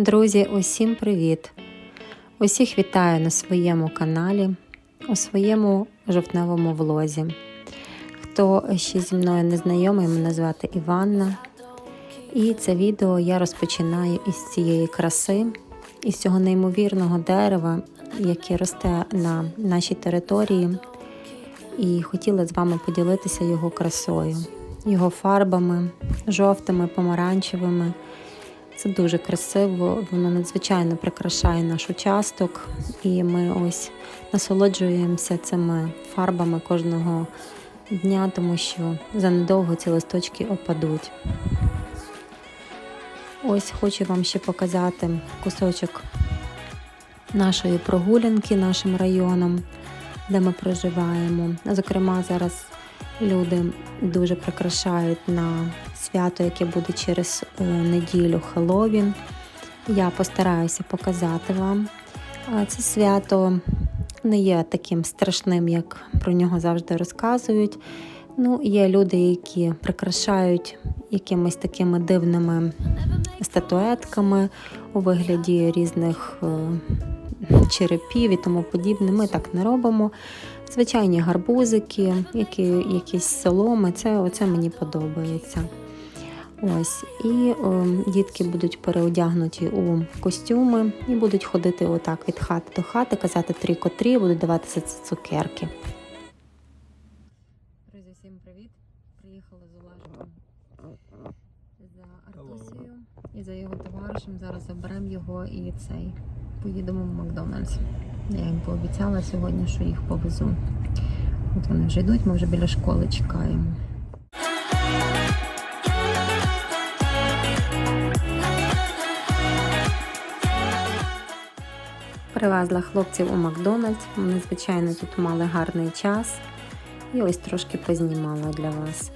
Друзі, усім привіт! Усіх вітаю на своєму каналі, у своєму жовтневому влозі. Хто ще зі мною не знайомий, мене звати Іванна. І це відео я розпочинаю із цієї краси, із цього неймовірного дерева, яке росте на нашій території. І хотіла з вами поділитися його красою, його фарбами, жовтими, помаранчевими. Це дуже красиво, воно надзвичайно прикрашає наш участок, і ми ось насолоджуємося цими фарбами кожного дня, тому що занедовго ці листочки опадуть. Ось хочу вам ще показати кусочок нашої прогулянки нашим районом, де ми проживаємо. Зокрема, зараз люди дуже прикрашають на свято, яке буде через е, неділю Хеллоуін. Я постараюся показати вам. Це свято не є таким страшним, як про нього завжди розказують. Ну, є люди, які прикрашають якимись такими дивними статуетками у вигляді різних е, черепів і тому подібне. Ми так не робимо. Звичайні гарбузики, які, якісь соломи, це оце мені подобається. Ось, і о, дітки будуть переодягнуті у костюми і будуть ходити отак від хати до хати, казати трі котрі, будуть даватися ці цукерки. Друзі, всім привіт! Приїхала з Олежиком за Артусією і за його товаришем. Зараз заберемо його і цей. Поїдемо в Макдональдс. Я їм пообіцяла сьогодні, що їх повезу. От вони вже йдуть, ми вже біля школи чекаємо. Привезла хлопців у Макдональдс. Вони, звичайно, тут мали гарний час. І ось трошки познімала для вас.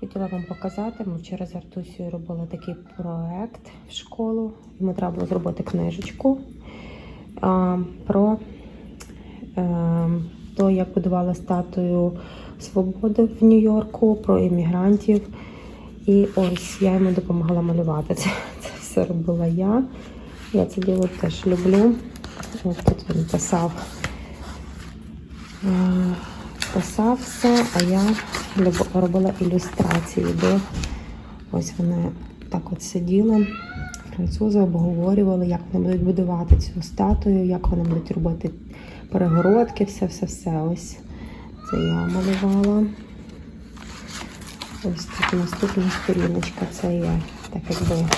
Хотіла вам показати, ми вчора з Артусією робили такий проект в школу. Йому треба було зробити книжечку а, про е, то, як будували статую свободи в Нью-Йорку, про іммігрантів. І ось я йому допомагала малювати. Це, це все робила я. Я це діло теж люблю. Ось тут він писав. е, Писав все, а я робила ілюстрації до ось вони так от сиділи. Французи обговорювали, як вони будуть будувати цю статую, як вони будуть робити перегородки, все-все-все. Ось це я малювала. Ось тут наступна сторіночка. Це є так якби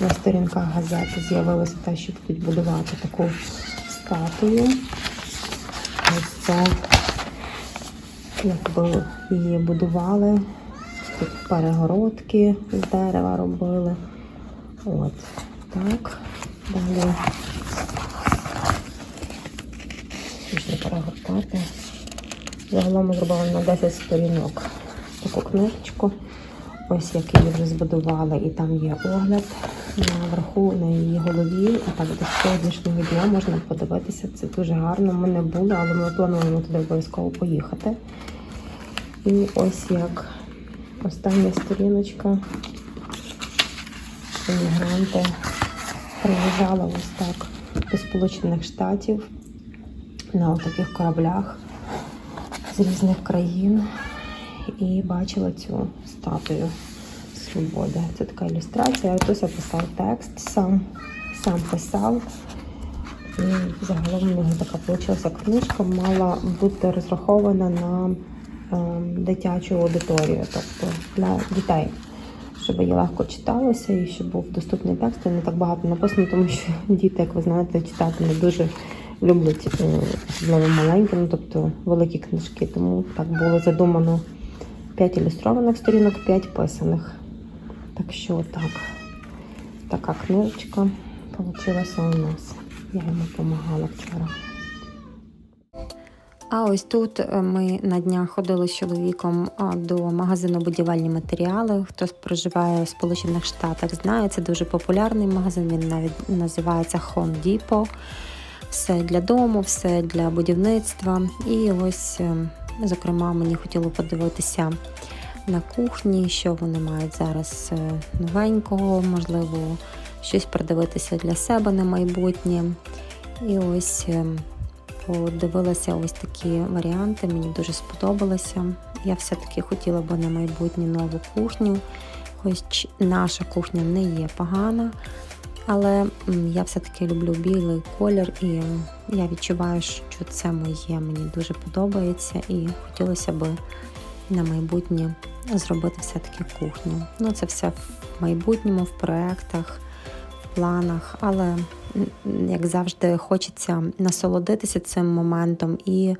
на сторінках газети з'явилося те, що будуть будувати таку статую. Ось це якби її будували. Тут перегородки з дерева робили. От так. Далі можна перегортати. Загалом ми зробили на 10 сторінок таку книжечку. Ось як її вже збудували, і там є огляд наверху на її голові. І так до сьогоднішнього дня можна подивитися. Це дуже гарно. Ми не були, але ми плануємо туди обов'язково поїхати. І ось як остання сторіночка. Іммігранти приїжджали ось так до Сполучених Штатів на таких кораблях з різних країн і бачила цю статую свободи. Це така ілюстрація. Артуся писав текст, сам, сам писав. І загалом в нього така вийшла книжка, мала бути розрахована на е, дитячу аудиторію, тобто для дітей, щоб її легко читалося і щоб був доступний текст. Не так багато написано, тому що діти, як ви знаєте, читати не дуже люблять, е, особливо маленькі, ну тобто великі книжки. Тому так було задумано 5 ілюстрованих сторінок, 5 писаних. Так що так, така книжечка вийшла у нас. Я йому допомагала вчора. А ось тут е, ми на днях ходили з чоловіком до магазину будівельні матеріали. Хто проживає в Сполучених Штатах, знає, це дуже популярний магазин. Він навіть називається Home Depot. Все для дому, все для будівництва. І ось, е, зокрема, мені хотіло подивитися на кухні, що вони мають зараз е, новенького, можливо, щось придивитися для себе на майбутнє. І ось е, подивилася ось такі варіанти, мені дуже сподобалося. Я все-таки хотіла би на майбутнє нову кухню. Хоч наша кухня не є погана, але я все-таки люблю білий колір, і я відчуваю, що це моє, мені дуже подобається, і хотілося би на майбутнє зробити все-таки кухню. Ну, це все в майбутньому, в проєктах, в планах, але як завжди, хочеться насолодитися цим моментом і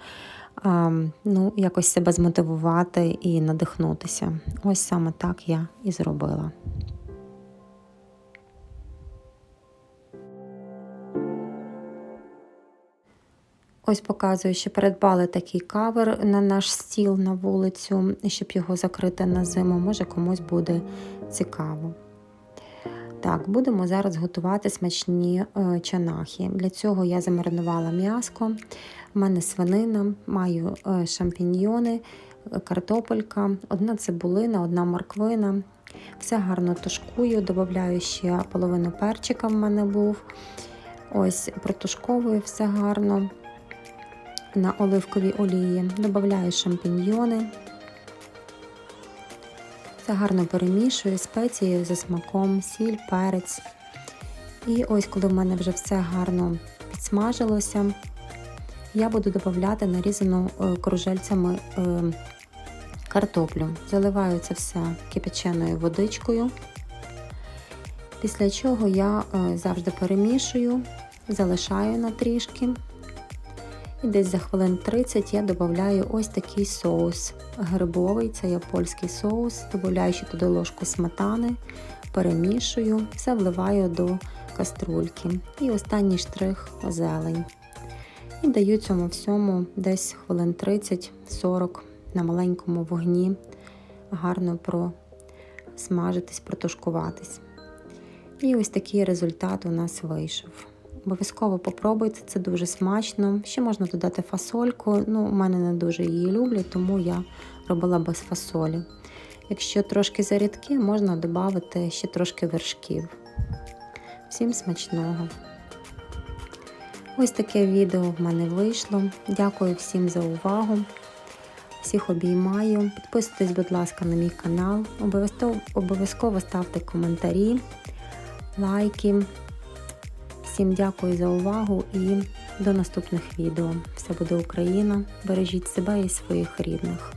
ну, якось себе змотивувати і надихнутися. Ось саме так я і зробила. Ось показую, що передбали такий кавер на наш стіл на вулицю, щоб його закрити на зиму. Може комусь буде цікаво. Так, будемо зараз готувати смачні е, чанахи. Для цього я замаринувала м'яско. У мене свинина, маю е, шампіньйони, картопелька, одна цибулина, одна морквина. Все гарно тушкую, додаю ще половину перчика в мене був. Ось протушковую все гарно на оливковій олії. Додаю шампіньйони. Все гарно перемішую спеції за смаком, сіль, перець. І ось, коли в мене вже все гарно підсмажилося, я буду додати нарізану е, кружельцями е, картоплю. Заливаю це все кипяченою водичкою. Після чого я е, завжди перемішую, залишаю на трішки. І десь за хвилин 30 я додаю ось такий соус грибовий, це є польський соус, додаю ще туди ложку сметани, перемішую, все вливаю до каструльки. І останній штрих зелень. І даю цьому всьому десь хвилин 30-40 на маленькому вогні, гарно просмажитись, протушкуватись. І ось такий результат у нас вийшов. Обов'язково попробуйте, це дуже смачно. Ще можна додати фасольку. Ну, у мене не дуже її люблять, тому я робила без фасолі. Якщо трошки зарідки, можна додати ще трошки вершків. Всім смачного! Ось таке відео в мене вийшло. Дякую всім за увагу. Всіх обіймаю. Підписуйтесь, будь ласка, на мій канал. Обов'язково ставте коментарі, лайки. Всім дякую за увагу і до наступних відео. Все буде Україна! Бережіть себе і своїх рідних.